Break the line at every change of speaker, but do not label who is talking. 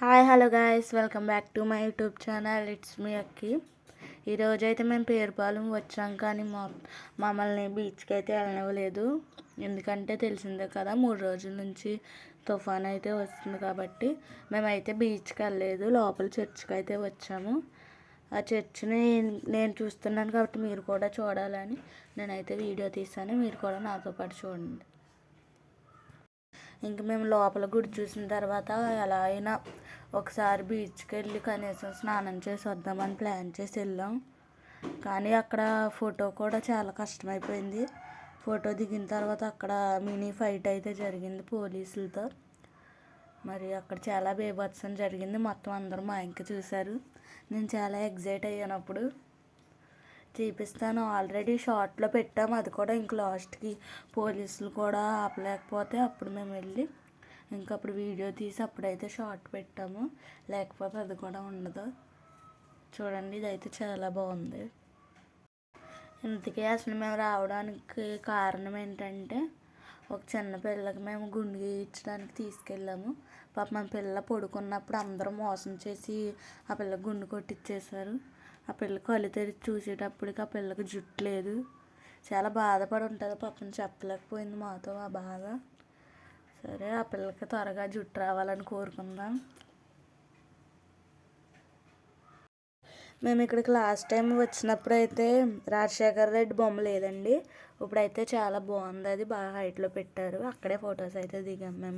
Hi hello guys. Welcome back to my YouTube channel. It's me Akki. ఈరోజు అయితే మేము పేరుపాలెం వచ్చాం కానీ మా మమ్మల్ని బీచ్కి అయితే వెళ్ళనివ్వలేదు. ఎందుకంటే తెలిసిందే కదా మూడు రోజుల నుంచి తుఫాన్ అయితే వస్తుంది కాబట్టి మేమైతే బీచ్కి వెళ్ళలేదు. లోపల చర్చ్కి అయితే వచ్చాము. ఆ చర్చ్ని నేను చూస్తున్నాను కాబట్టి మీరు కూడా చూడాలని నేనైతే వీడియో తీసాను మీరు కూడా నాతో పాటు చూడండి. ఇంక మేము లోపల గుడి చూసిన తర్వాత ఎలా అయినా ఒకసారి బీచ్కి వెళ్ళి కనీసం స్నానం చేసి వద్దామని ప్లాన్ చేసి వెళ్ళాం. కానీ అక్కడ ఫోటో కూడా చాలా కష్టమైపోయింది. ఫోటో దిగిన తర్వాత అక్కడ మినీ ఫైట్ అయితే జరిగింది పోలీసులతో. మరి అక్కడ చాలా బేభత్సం జరిగింది. మొత్తం అందరూ మా ఇంక చూశారు. నేను చాలా ఎగ్జైట్ అయ్యాను అప్పుడు. చూపిస్తాను ఆల్రెడీ షార్ట్లో పెట్టాము. అది కూడా ఇంక లాస్ట్కి పోలీసులు కూడా ఆపలేకపోతే అప్పుడు మేము వెళ్ళి ఇంకా అప్పుడు వీడియో తీసి అప్పుడైతే షార్ట్ పెట్టాము. లేకపోతే అది కూడా ఉండదు. చూడండి ఇదైతే చాలా బాగుంది. ఇంతకీ అసలు మేము రావడానికి కారణం ఏంటంటే ఒక చిన్న పిల్లకి మేము గుండు గీయించడానికి తీసుకెళ్ళాము. పాప మా పిల్ల పడుకున్నప్పుడు అందరూ మోసం చేసి ఆ పిల్ల గుండు కొట్టించేశారు ఆ పిల్ల కళ్ళు తెరిచి చూసేటప్పటికి ఆ పిల్లకి జుట్టు లేదు. చాలా బాధపడి ఉంటుంది. పాపం చెప్పలేకపోయింది మాతో ఆ బాధ. సరే ఆ పిల్లకి త్వరగా జుట్టు రావాలని కోరుకుందాం. మేము ఇక్కడికి లాస్ట్ టైం వచ్చినప్పుడు అయితే రాజశేఖర్ రెడ్డి బొమ్మ లేదండి. ఇప్పుడైతే చాలా బాగుంది. అది బాగా హైట్లో పెట్టారు. అక్కడే ఫొటోస్ అయితే దిగాం మేము.